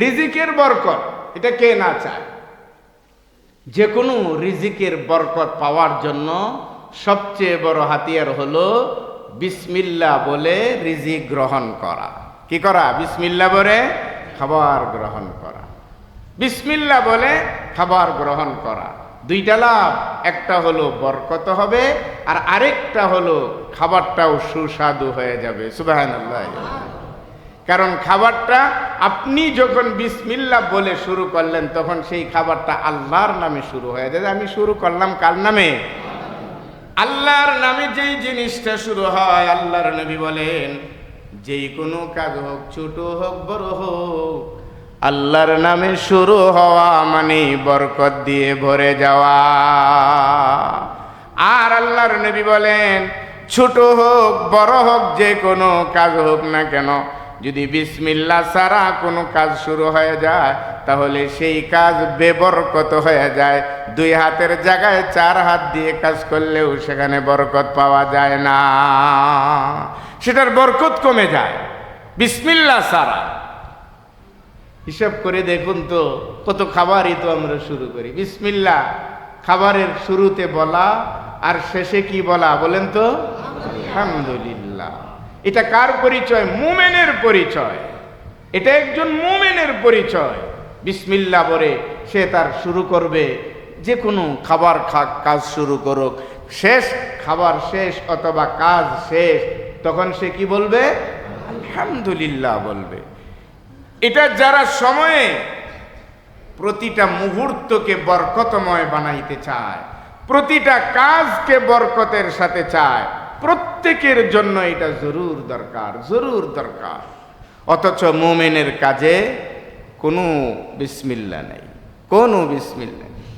রিজিকের বরকত, এটা কে না চায়? যে কোনো রিজিকের বরকত পাওয়ার জন্য সবচেয়ে বড় হাতিয়ার হলো বিসমিল্লা বলে রিজিক গ্রহণ করা। কি করা? বিসমিল্লা বলে খাবার গ্রহণ করা। বিসমিল্লা বলে খাবার গ্রহণ করা। দুইটা লাভ, একটা হলো বরকত হবে আর আরেকটা হলো খাবারটাও সুস্বাদু হয়ে যাবে। সুবাহান্লাহ কারণ খাবারটা আপনি যখন বিসমিল্লা বলে শুরু করলেন, তখন সেই খাবারটা আল্লাহর নামে শুরু হয়ে যায়। আমি শুরু করলাম কার নামে? আল্লাহর নামে যেই জিনিসটা শুরু হয়, আল্লাহর নবী বলেন, যেই কোনো কাজ হোক, ছোট হোক, বড় হোক, আল্লাহর নামে শুরু হওয়া মানে বরকত দিয়ে ভরে যাওয়া। আর আল্লাহর নবী বলেন, ছোট হোক, বড় হোক, যে কোনো কাজ হোক না কেন যদি বিসমিল্লা ছাড়া কোনো কাজ শুরু হয়ে যায়, তাহলে সেই কাজ বেবরকত হয়ে যায়। দুই হাতের জায়গায় চার হাত দিয়ে কাজ করলেও সেখানে বরকত পাওয়া যায় না। সেটার বরকত কমে যায়। বিসমিল্লা ছাড়া। হিসাব করে দেখুন তো, কত খাবারই তো আমরা শুরু করি। বিসমিল্লা খাবারের শুরুতে বলা আর শেষে কি বলা বলেন তো? আলহামদুলিল্লাহ। এটা কার পরিচয়? মুমেনের পরিচয়। এটা একজন মুমেনের পরিচয়। বিসমিল্লা বলে সে তার শুরু করবে। যে কোনো খাবার খা, কাজ শুরু করুক। শেষ, খাবার শেষ অথবা কাজ শেষ, তখন সে কি বলবে? আলহামদুলিল্লাহ বলবে। এটা যারা সময়ে প্রতিটা মুহূর্তকে বরকতময় বানাইতে চায়, প্রতিটা কাজকে বরকতের সাথে চায় প্রত্যেকের জন্য এটা জরুর দরকার জরুর দরকার। অথচ মোমেনের কাজে কোনো বিসমিল্লা নেই, কোনো বিসমিল্লা নেই।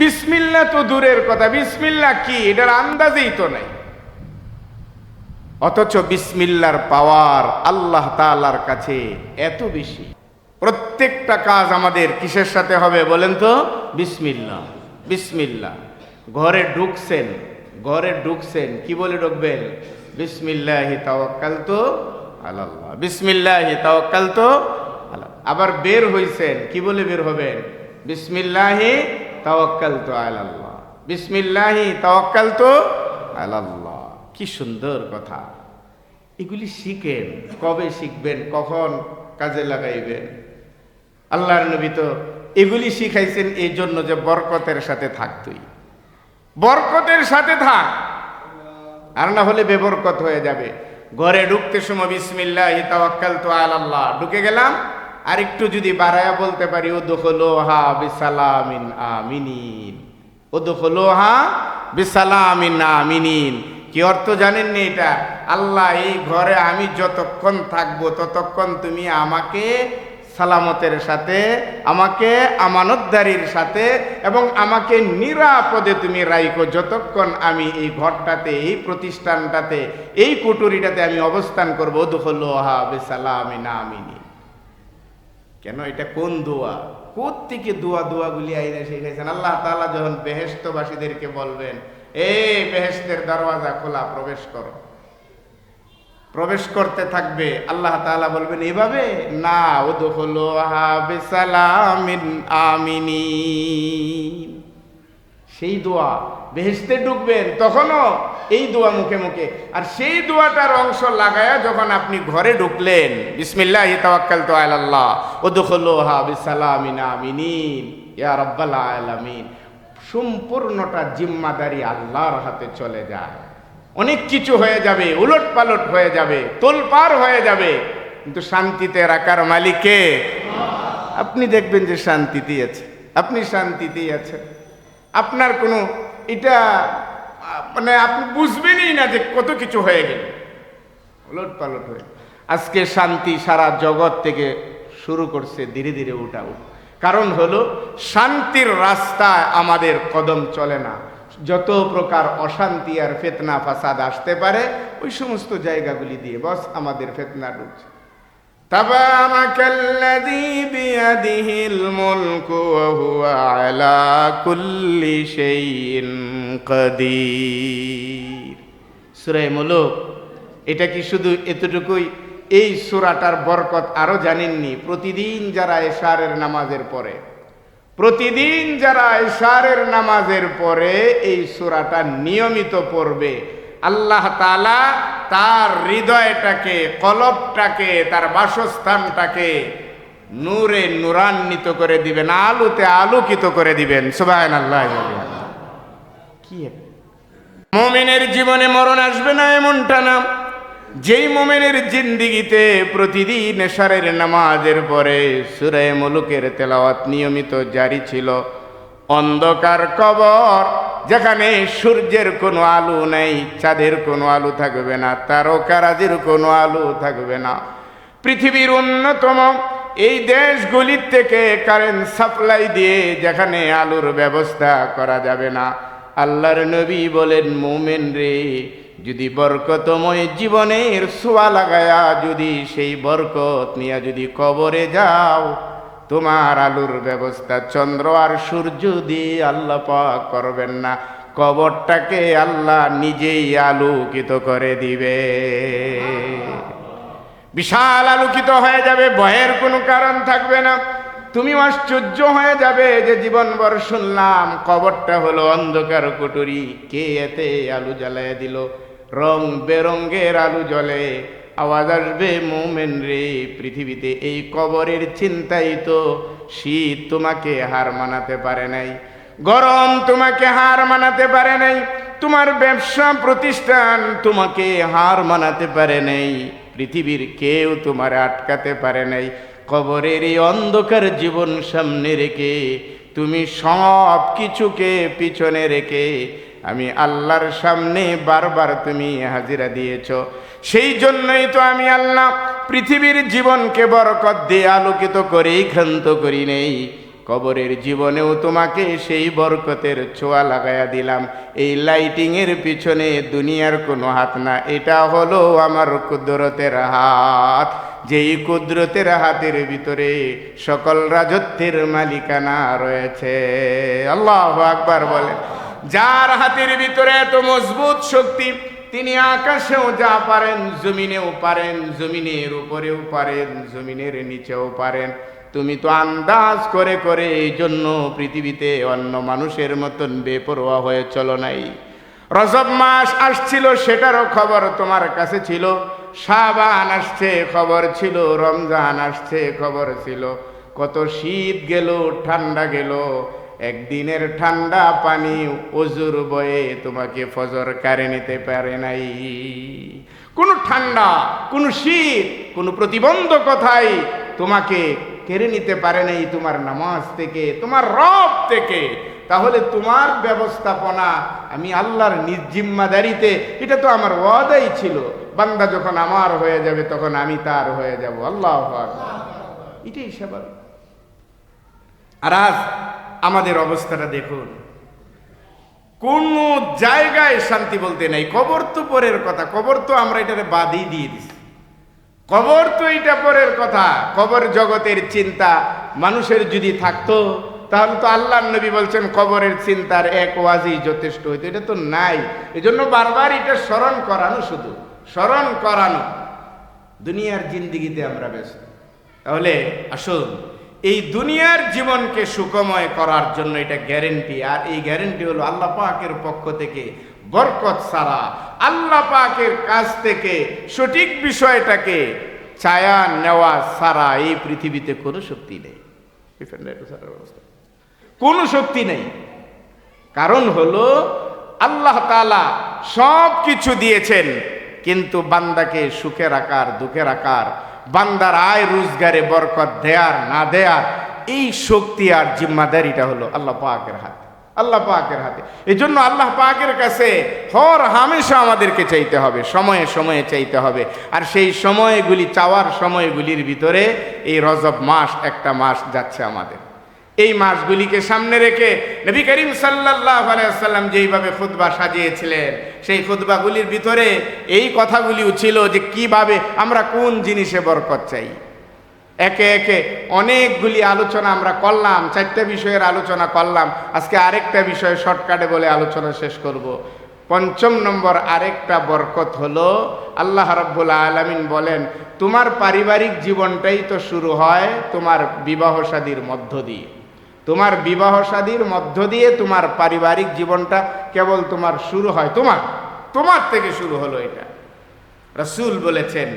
বিসমিল্লা তো দূরের কথা, বিসমিল্লা কি? এটার আন্দাজেই তো নেই। অথচ বিসমিল্লার পাওয়ার আল্লাহ তালার কাছে এত বেশি। প্রত্যেকটা কাজ আমাদের কিসের সাথে হবে বলেন তো? বিসমিল্লা বিসমিল্লা। ঘরে ঢুকছেন ঘরে ঢুকছেন, কি বলে ঢুকবেন? বিসমিল্লাহি তাওয়াক্কাল তো আল্লাহ বিসমিল্লাহি তাওয়াক্কাল তো আল্লাহ আবার বের হইছেন, কি বলে বের হবেন? বিসমিল্লাহি তাওয়াক্কাল তো আল্লাহ বিসমিল্লাহি তাওয়াক্কাল তো আল্লাহ কি সুন্দর কথা। এগুলি শিখেন, কবে শিখবেন, কখন কাজে লাগাইবেন? আল্লাহর নবী তো এগুলি শিখাইছেন এই জন্য যে বরকতের সাথে থাক তুই বরকতের সাথে থাক। আর না হলে বেবরকত হয়ে যাবে। ঘরে ঢুকতে সময় বিসমিল্লাহ তাওয়াক্কাল তো আল্লাহ ঢুকে গেলাম। আর একটু যদি বাড়ায়া বলতে পারি ও দোখলোহা বিসালামিন আমিনিন। ও দোখলোহা বিসালামিন আমিনিন। কি অর্থ জানেন জানেননি এটা? আল্লাহ, এই ঘরে আমি যতক্ষণ থাকব, ততক্ষণ তুমি আমাকে সালামতের সাথে, আমাকে আমানতদারির সাথে এবং আমাকে নিরাপদে তুমি রাইকো যতক্ষণ আমি এই ঘরটাতে, এই প্রতিষ্ঠানটাতে, এই কুটুরিটাতে আমি অবস্থান করব দুহলো হা বেসালামিনা আমিনি কেন? এটা কোন দোয়া? থেকে দোয়া দোয়াগুলি আইনে শিখাইছেন? আল্লাহ তালা যখন বেহেস্তবাসীদেরকে বলবেন, এই বেহেস্তের দরওয়াজা খোলা, প্রবেশ করো। প্রবেশ করতে থাকবে। আল্লাহ তাআলা বলবেন, এভাবে না ও দোহলো আমিনি সেই দোয়া বেহেস্তে ঢুকবেন তখনও এই দোয়া মুখে মুখে। আর সেই দোয়াটার অংশ লাগায়া যখন আপনি ঘরে ঢুকলেন, বিসমিল্লাহ তাওয়াক্কাল তো আল্লাহ ও দোহলো হা বিসালামিন আমিনিন, ইয়া রব্বাল আলামিন। সম্পূর্ণটা জিম্মাদারি আল্লাহর হাতে চলে যায়। অনেক কিছু হয়ে যাবে উলট পালট হয়ে যাবে তোলপার হয়ে যাবে, কিন্তু শান্তিতে রাখার মালিকে আপনি দেখবেন যে শান্তিতেই আছে, আপনি শান্তিতেই আছেন। আপনার কোনো এটা মানে আপনি বুঝবেনই না যে কত কিছু হয়ে গেল। উলট পালট হয়ে আজকে শান্তি সারা জগৎ থেকে শুরু করছে ধীরে ধীরে উঠা কারণ হলো, শান্তির রাস্তায় আমাদের কদম চলে না। যত প্রকার অশান্তি আর ফেতনা ফাসাদ আসতে পারে ওই সমস্ত জায়গাগুলি দিয়ে বস আমাদের ফেতনা ঢুকছে تبارك الذي بيده الملك وهو على كل شيء قدير সূরা মুলুক এটা কি শুধু এতটুকুই এই সুরাটার বরকত আরো জানেননি প্রতিদিন যারা এশারের নামাজের পরে প্রতিদিন যারা এশারের নামাজের পরে এই সুরাটা নিয়মিত পড়বে, আল্লাহ তালা তার হৃদয়টাকে, কলবটাকে, তার বাসস্থানটাকে নূরে নূরান্বিত করে দিবেন, আলোতে আলোকিত করে দিবেন। সুবাহ আল্লাহ। কি মোমেনের জীবনে মরণ আসবে না এমনটা না। যেই মোমেনের জিন্দিগিতে প্রতিদিন এশারের নামাজের পরে সুরে মুলুকের তেলাওয়াত নিয়মিত জারি ছিল। অন্ধকার কবর, যেখানে সূর্যের কোনো আলো নেই, চাঁদের কোনো আলো থাকবে না, তারকারাজির কোনো আলো থাকবে না। পৃথিবীর অন্যতম এই দেশগুলির থেকে কারেন্ট সাপ্লাই দিয়ে যেখানে আলুর ব্যবস্থা করা যাবে না। আল্লাহর নবী বলেন, মোমেন রে যদি বরকতময় জীবনের সোয়া লাগায়া যদি সেই বরকত নিয়ে যদি কবরে যাও, তোমার আলুর ব্যবস্থা চন্দ্র আর সূর্য দিয়ে আল্লাহ করবেন না। কবরটাকে আল্লাহ নিজেই আলোকিত করে দিবে। বিশাল আলোকিত হয়ে যাবে, ভয়ের কোনো কারণ থাকবে না। তুমি আশ্চর্য হয়ে যাবে যে জীবনভর শুনলাম, কবরটা হলো অন্ধকার কুটুরি। কে এতে আলু জ্বালায় দিল? রং বেরঙ্গের আলু জ্বলে। আওয়াজ আসবে, মোমেন রে, পৃথিবীতে এই কবরের চিন্তাই তো। শীত তোমাকে হার মানাতে পারে নাই। গরম তোমাকে হার মানাতে পারে নাই। তোমার ব্যবসা প্রতিষ্ঠান তোমাকে হার মানাতে পারে নাই। পৃথিবীর কেউ তোমার আটকাতে পারে নাই। কবরের অন্ধকার জীবন সামনে রেখে, তুমি সব কিছুকে পিছনে রেখে, আমি আল্লাহর সামনে বারবার তুমি হাজিরা দিয়েছ। সেই জন্যই তো আমি আল্লাহ পৃথিবীর জীবনকে বরকত দিয়ে আলোকিত করেই ক্ষান্ত করি নেই। কবরের জীবনেও তোমাকে সেই বরকতের ছোঁয়া লাগাইয়া দিলাম। এই লাইটিংয়ের পিছনে দুনিয়ার কোনো হাত না, এটা হলো আমার কুদরতের হাত। যেই কুদরতের হাতের ভিতরে সকল রাজত্বের মালিকানা রয়েছে। আল্লাহ আকবার বলেন, যার হাতের ভিতরে এত মজবুত শক্তি, তিনি আকাশেও যা পারেন, জমিনেও পারেন, জমিনের উপরেও পারেন, জমিনের নিচেও পারেন। তুমি তো আন্দাজ করে করে এই জন্য পৃথিবীতে অন্য মানুষের মতন বেপরোয়া হয়ে চলো নাই। রজব মাস আসছিল, সেটারও খবর তোমার কাছে ছিল। সাবান আসছে, খবর ছিল, রমজান আসছে, খবর ছিল। কত শীত গেল, ঠান্ডা গেল। একদিনের ঠান্ডা পানি অজুর বয়ে তোমাকে ফজর কারে নিতে পারে নাই। কোনো ঠান্ডা, কোনো শীত, কোনো প্রতিবন্ধকতাই তোমাকে কেড়ে নিতে পারে নাই তোমার নামাজ থেকে, তোমার রব থেকে। তাহলে তোমার ব্যবস্থাপনা, আমি আল্লাহর নিজিম্মাদারিতে এটা তো আমার ওয়াদাই ছিল। বান্দা যখন আমার হয়ে যাবে, তখন আমি তার হয়ে যাব। আল্লাহ এটাই স্বাভাবিক। আর আজ আমাদের অবস্থাটা দেখুন। কোন জায়গায় শান্তি বলতে নাই। কবর তো পরের কথা। কবর তো আমরা এটারে বাদই দিয়ে দিছি। কবর তো এটা পরের কথা। কবর জগতের চিন্তা মানুষের যদি থাকতো, তাহলে তো আল্লাহ নবী বলছেন, কবরের চিন্তার এক ওয়াজি যথেষ্ট হইতো। এটা তো নাই। এজন্য বারবার এটা স্মরণ করানো শুধু। স্মরণ করানো। দুনিয়ার জিন্দিগিতে আমরা ব্যস্ত। তাহলে আসুন, এই দুনিয়ার জীবনকে সুখময় করার জন্য এটা গ্যারেন্টি আর এই গ্যারেন্টি হলো আল্লাহ পাকের পক্ষ থেকে বরকত সারা আল্লাহ পাকের কাছ থেকে সঠিক বিষয়টাকে ছায়া নেওয়া সারা এই পৃথিবীতে কোনো শক্তি নেই। কোনো শক্তি নেই। কারণ হলো আল্লাহ তালা সব কিছু দিয়েছেন। কিন্তু বান্দাকে সুখে রাখার দুঃখে রাখার বান্দার আয়, রোজগারে বরকত দেয়ার, না দেয়ার, এই শক্তি আর জিম্মাদারিটা হলো আল্লাহ পাকের হাতে, আল্লাহ পাকের হাতে। এই জন্য আল্লাহ পাকের কাছে হর হামেশা আমাদেরকে চাইতে হবে, সময়ে সময়ে চাইতে হবে। আর সেই সময়গুলি, চাওয়ার সময়গুলির ভিতরে এই রজব মাস, একটা মাস যাচ্ছে আমাদের। এই মাসগুলিকে সামনে রেখে নবী করিম সাল্লাহ আলাইসাল্লাম যেইভাবে খুতবা সাজিয়েছিলেন, সেই খুতবাগুলির ভিতরে এই কথাগুলিও ছিল যে কীভাবে আমরা কোন জিনিসে বরকত চাই। একে একে অনেকগুলি আলোচনা আমরা করলাম, চারটা বিষয়ের আলোচনা করলাম, আজকে আরেকটা বিষয় শর্টকাটে বলে আলোচনা শেষ করব। পঞ্চম নম্বর আরেকটা বরকত হলো, আল্লাহ রাব্বুল আলামিন বলেন, তোমার পারিবারিক জীবনটাই তো শুরু হয় তোমার বিবাহ শাদীর মধ্য দিয়ে। তোমার বিবাহ সাদীর মধ্য দিয়ে তোমার পারিবারিক জীবনটা কেবল তোমার শুরু হয়। তোমার তোমার থেকে শুরু হলো এটা। রসুল বলেছেন